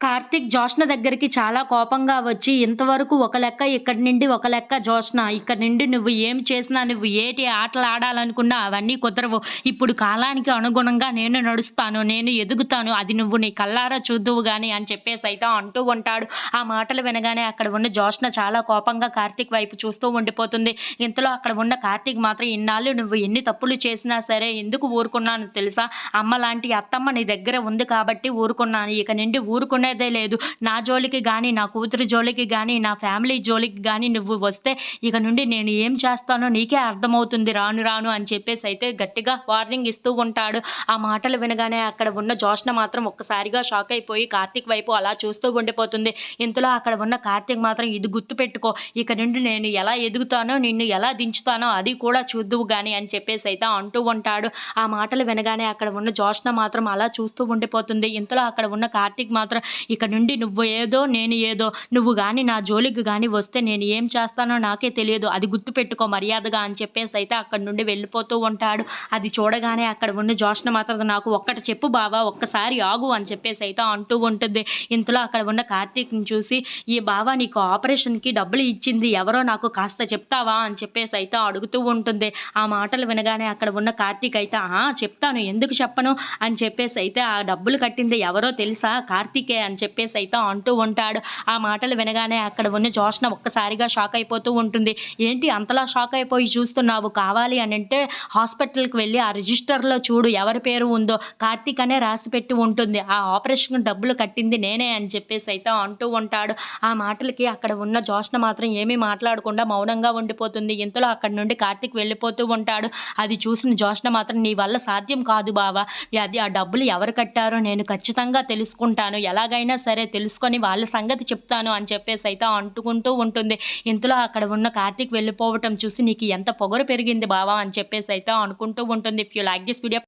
కార్తీక్ జోష్న దగ్గరికి చాలా కోపంగా వచ్చి ఇంతవరకు ఒక లెక్క ఇక్కడి నుండి ఒక లెక్క జోష్న ఇక్కడి నుండి నువ్వు ఏం చేసినా నువ్వు ఏటి ఆటలు ఆడాలనుకున్నా అవన్నీ కుదరవు. ఇప్పుడు కాలానికి అనుగుణంగా నేను నడుస్తాను నేను ఎదుగుతాను అది నువ్వు నీ కల్లారా చూద్దువు కానీ అని చెప్పేసి అయితే అంటూ ఉంటాడు. ఆ మాటలు వినగానే అక్కడ ఉన్న జోష్న చాలా కోపంగా కార్తీక్ వైపు చూస్తూ ఉండిపోతుంది. ఇంతలో అక్కడ ఉన్న కార్తీక్ మాత్రం ఇన్నాళ్ళు నువ్వు ఎన్ని తప్పులు చేసినా సరే ఎందుకు ఊరుకున్నాను తెలుసా? అమ్మ లాంటి అత్తమ్మ నీ దగ్గర ఉంది కాబట్టి ఊరుకున్నాను. ఇక నుండి ఊరుకున్న ఊరుకునేదే లేదు. నా జోలికి కానీ నా కూతురు జోలికి కానీ నా ఫ్యామిలీ జోలికి కానీ నువ్వు వస్తే ఇక నుండి నేను ఏం చేస్తానో నీకే అర్థమవుతుంది. రాను రాను అని చెప్పేసి అయితే గట్టిగా వార్నింగ్ ఇస్తూ ఉంటాడు. ఆ మాటలు వినగానే అక్కడ ఉన్న జోష్న మాత్రం ఒక్కసారిగా షాక్ అయిపోయి కార్తీక్ వైపు అలా చూస్తూ ఉండిపోతుంది. ఇంతలో అక్కడ ఉన్న కార్తీక్ మాత్రం ఇది గుర్తు పెట్టుకో ఇక నుండి నేను ఎలా ఎదుగుతానో నిన్ను ఎలా దించుతానో అది కూడా చూద్దువు కానీ అని చెప్పేసి అయితే అంటూ ఉంటాడు. ఆ మాటలు వినగానే అక్కడ ఉన్న జోష్న మాత్రం అలా చూస్తూ ఉండిపోతుంది. ఇంతలో అక్కడ ఉన్న కార్తీక్ మాత్రం ఇక నుండి నువ్వు ఏదో నేను ఏదో నువ్వు కానీ నా జోలికి కానీ వస్తే నేను ఏం చేస్తానో నాకే తెలియదు. అది గుర్తు పెట్టుకో మర్యాదగా అని చెప్పేసి అయితే అక్కడ నుండి వెళ్ళిపోతూ ఉంటాడు. అది చూడగానే అక్కడ ఉన్న జోష్న మాత్రం నాకు ఒక్కటి చెప్పు బావా ఒక్కసారి ఆగు అని చెప్పేసి అయితే అంటూ ఉంటుంది. ఇంతలో అక్కడ ఉన్న కార్తీక్ని చూసి ఈ బావా నీకు ఆపరేషన్కి డబ్బులు ఇచ్చింది ఎవరో నాకు కాస్త చెప్తావా? అని చెప్పేసి అయితే అడుగుతూ ఉంటుంది. ఆ మాటలు వినగానే అక్కడ ఉన్న కార్తీక్ అయితే చెప్తాను. ఎందుకు చెప్పను? అని చెప్పేసి అయితే ఆ డబ్బులు కట్టింది ఎవరో తెలుసా? కార్తీకే అని చెప్పేసి అయితే అంటూ ఉంటాడు. ఆ మాటలు వినగానే అక్కడ ఉన్న జోష్న ఒక్కసారిగా షాక్ అయిపోతూ ఉంటుంది. ఏంటి అంతలా షాక్ అయిపోయి చూస్తున్నావు? కావాలి అని అంటే హాస్పిటల్కి వెళ్ళి ఆ రిజిస్టర్లో చూడు ఎవరి పేరు ఉందో. కార్తీక్ అనే రాసి పెట్టి ఉంటుంది. ఆ ఆపరేషన్ డబ్బులు కట్టింది నేనే అని చెప్పేసి అయితే అంటూ ఉంటాడు. ఆ మాటలకి అక్కడ ఉన్న జోష్న మాత్రం ఏమీ మాట్లాడకుండా మౌనంగా ఉండిపోతుంది. ఇంతలో అక్కడి నుండి కార్తీక్ వెళ్ళిపోతూ ఉంటాడు. అది చూసిన జోష్న మాత్రం నీ వల్ల సాధ్యం కాదు బావా. అది ఆ డబ్బులు ఎవరు కట్టారో నేను ఖచ్చితంగా తెలుసుకుంటాను. ఎలాగైనా సరే తెలుసుకొని వాళ్ళ సంగతి చెప్తాను అని చెప్పేసి అయితే అంటుకుంటూ ఉంటుంది. ఇంతలో అక్కడ ఉన్న కార్తీక్ వెళ్ళిపోవటం చూసి నీకు ఎంత పొగరు పెరిగింది బావా అని చెప్పేసి అయితే అనుకుంటూ ఉంటుంది. If you like this video